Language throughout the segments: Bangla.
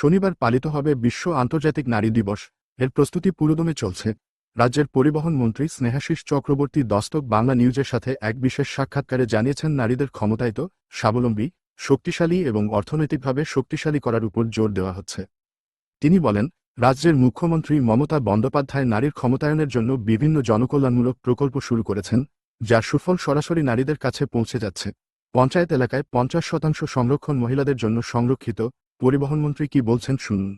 শনিবার পালিত হবে বিশ্ব আন্তর্জাতিক নারী দিবস। এর প্রস্তুতি পুরোদমে চলছে। রাজ্যের পরিবহন মন্ত্রী স্নেহাশিস চক্রবর্তী দস্তক বাংলা নিউজের সাথে এক বিশেষ সাক্ষাৎকারে জানিয়েছেন, নারীদের ক্ষমতায়িত, স্বাবলম্বী, শক্তিশালী এবং অর্থনৈতিকভাবে শক্তিশালী করার উপর জোর দেওয়া হচ্ছে। তিনি বলেন, রাজ্যের মুখ্যমন্ত্রী মমতা বন্দ্যোপাধ্যায় নারীর ক্ষমতায়নের জন্য বিভিন্ন জনকল্যাণমূলক প্রকল্প শুরু করেছেন, যার সুফল সরাসরি নারীদের কাছে পৌঁছে যাচ্ছে। পঞ্চায়েত এলাকায় পঞ্চাশ শতাংশ সংরক্ষণ মহিলাদের জন্য সংরক্ষিত পরিবহনমন্ত্রী কি বলছেন শুনুন।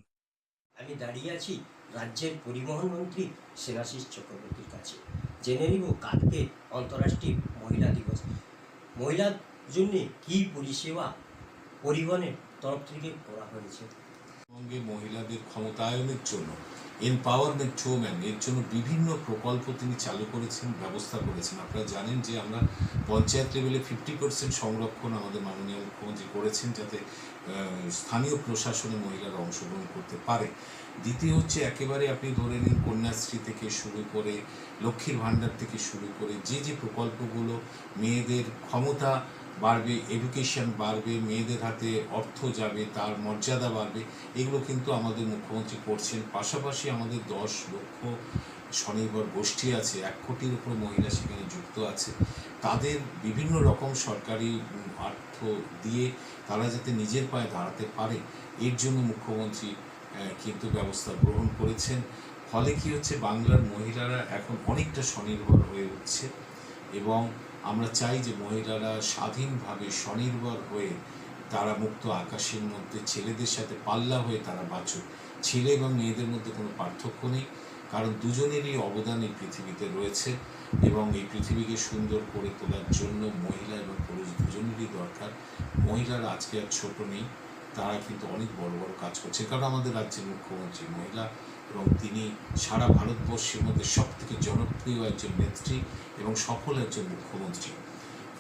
আমি দাঁড়িয়ে আছি রাজ্যের পরিবহন মন্ত্রী সেনাশিস চক্রবর্তীর কাছে। জেনে নিব কালকে আন্তঃরাষ্ট্রীয় মহিলা দিবস। মহিলার জন্য কি পরিষেবা পরিবহনের তরফ থেকে করা হয়েছে? সঙ্গে মহিলাদের ক্ষমতায়নের জন্য এম্পাওয়ারমেন্ট ওম্যান এর জন্য বিভিন্ন প্রকল্প তিনি চালু করেছেন, ব্যবস্থা করেছেন। আপনারা জানেন যে আমরা পঞ্চায়েত লেভেলে ফিফটি পার্সেন্ট সংরক্ষণ আমাদের মাননীয় মুখ্যমন্ত্রী করেছেন যাতে স্থানীয় প্রশাসনে মহিলারা অংশগ্রহণ করতে পারে। দ্বিতীয় হচ্ছে একেবারে আপনি ধরে নিন কন্যাশ্রী থেকে শুরু করে লক্ষ্মীর ভাণ্ডার থেকে শুরু করে যে যে প্রকল্পগুলো মেয়েদের ক্ষমতা বাড়বে এডুকেশন বাড়বে, মেয়েদের হাতে অর্থ যাবে, তার মর্যাদা বাড়বে, এগুলো কিন্তু আমাদের মুখ্যমন্ত্রী করছেন। পাশাপাশি আমাদের দশ লক্ষ স্বনির্ভর গোষ্ঠী আছে, এক কোটির উপর মহিলা সেখানে যুক্ত আছে। তাদের বিভিন্ন রকম সরকারি অর্থ দিয়ে তারা যাতে নিজের পায়ে দাঁড়াতে পারে, এর জন্য মুখ্যমন্ত্রী কিন্তু ব্যবস্থা গ্রহণ করেছেন। ফলে কি হচ্ছে, বাংলার মহিলারা এখন অনেকটা স্বনির্ভর হয়ে উঠছে এবং আমরা চাই যে মহিলারা স্বাধীনভাবে স্বনির্ভর হয়ে তারা মুক্ত আকাশের মধ্যে, ছেলেদের সাথে পাল্লা হয়ে তারা বাঁচুক। ছেলে এবং মেয়েদের মধ্যে কোনো পার্থক্য নেই, কারণ দুজনেরই অবদান এই পৃথিবীতে রয়েছে এবং এই পৃথিবীকে সুন্দর করে তোলার জন্য মহিলা এবং পুরুষ দুজনেরই দরকার। মহিলারা আজকে আর ছোট নেই তারা কিন্তু অনেক বড় বড় কাজ করছে। কারণ আমাদের রাজ্যের মুখ্যমন্ত্রী মহিলা এবং তিনি সারা ভারতবর্ষের মধ্যে সব থেকে জনপ্রিয় একজন নেত্রী এবং সফল একজন মুখ্যমন্ত্রী।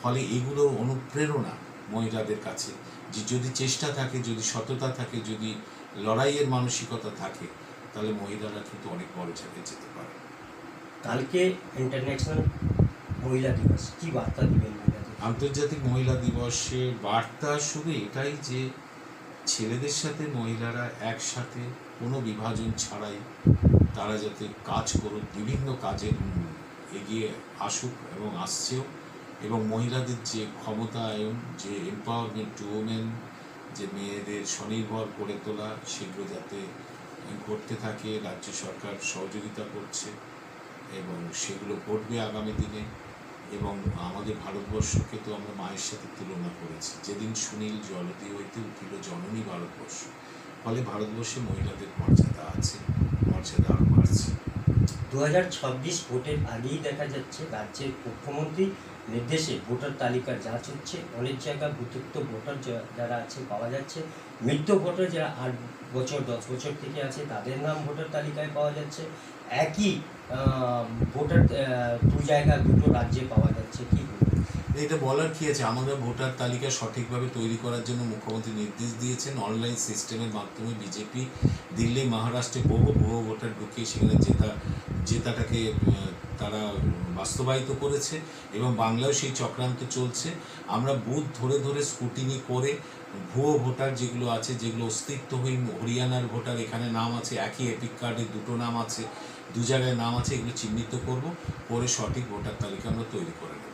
ফলে এগুলো অনুপ্রেরণা মহিলাদের কাছে যে যদি চেষ্টা থাকে যদি সততা থাকে যদি লড়াইয়ের মানসিকতা থাকে তাহলে মহিলারা কিন্তু অনেক বড় জায়গায় যেতে পারে। কালকে ইন্টারন্যাশনাল মহিলা দিবস কি বার্তা দিবেন আন্তর্জাতিক মহিলা দিবসে বার্তা শুধু এটাই যে ছেলেদের সাথে মহিলারা একসাথে কোনো বিভাজন ছাড়াই তারা যাতে কাজ করুক, বিভিন্ন কাজের এগিয়ে আসুক এবং আসছেও। এবং মহিলাদের যে ক্ষমতায়ন যে এম্পাওয়ারমেন্ট টু ওমেন যে মেয়েদের স্বনির্ভর করে তোলা, সেগুলো যাতে ঘটতে থাকে, রাজ্য সরকার সহযোগিতা করছে এবং সেগুলো ঘটবে আগামী দিনে। এবং আমাদের ভারতবর্ষকে তো আমরা মায়ের সাথে তুলনা করেছি। যেদিন সুনীল জলদি হইতে উঠিল জননী ভারতবর্ষ, ফলে ভারতবর্ষে মহিলাদের মর্যাদা আছে, মর্যাদা আরও বাড়ছে। দু হাজার ছাব্বিশ ভোটের আগেই দেখা যাচ্ছে রাজ্যের মুখ্যমন্ত্রী নির্দেশে ভোটার তালিকার যাচ হচ্ছে। অনেক জায়গায় বুথুত্ব ভোটার যারা আছে, পাওয়া যাচ্ছে। মৃত ভোটার যারা আট বছর, দশ বছর থেকে আছে, তাদের নাম ভোটার তালিকায় পাওয়া যাচ্ছে। একই ভোটার দু জায়গা দুটো রাজ্যে পাওয়া যাচ্ছে। কি? এটা বলার কি আছে? আমাদের ভোটার তালিকা সঠিকভাবে তৈরি করার জন্য মুখ্যমন্ত্রী নির্দেশ দিয়েছেন। অনলাইন সিস্টেমের মাধ্যমে বিজেপি, দিল্লি, মহারাষ্ট্রে বহু ভুয়ো ভোটার ঢুকিয়ে সেখানে জেতা, জেতাটাকে তারা বাস্তবায়িত করেছে এবং বাংলায় সেই চক্রান্ত চলছে। আমরা বুথ ধরে ধরে স্কুটিনি করে ভুয়ো ভোটার যেগুলো আছে যেগুলো অস্তিত্বহীন হরিয়ানার ভোটার এখানে নাম আছে একই এপিক কার্ডে দুটো নাম আছে দু জায়গায় নাম আছে এগুলো চিহ্নিত করব করে সঠিক ভোটার তালিকা আমরা তৈরি করে নেব।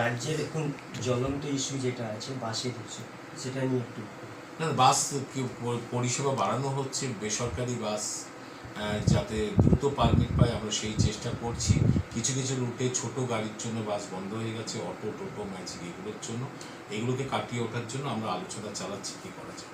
রাজ্যের এখন জ্বলন্ত ইস্যু যেটা আছে বাসের ইস্যু সেটা নিয়ে একটু না বাস পরিষেবা বাড়ানো হচ্ছে বেসরকারি বাস যাতে দ্রুত পারমিট পায় আমরা সেই চেষ্টা করছি। কিছু কিছু রুটে ছোট গাড়ির জন্য বাস বন্ধ হয়ে গেছে, অটো, টোটো, ম্যাজিক এগুলোর জন্য। এগুলোকে কাটিয়ে ওঠার জন্য আমরা আলোচনা চালাচ্ছি, কী করা যায়।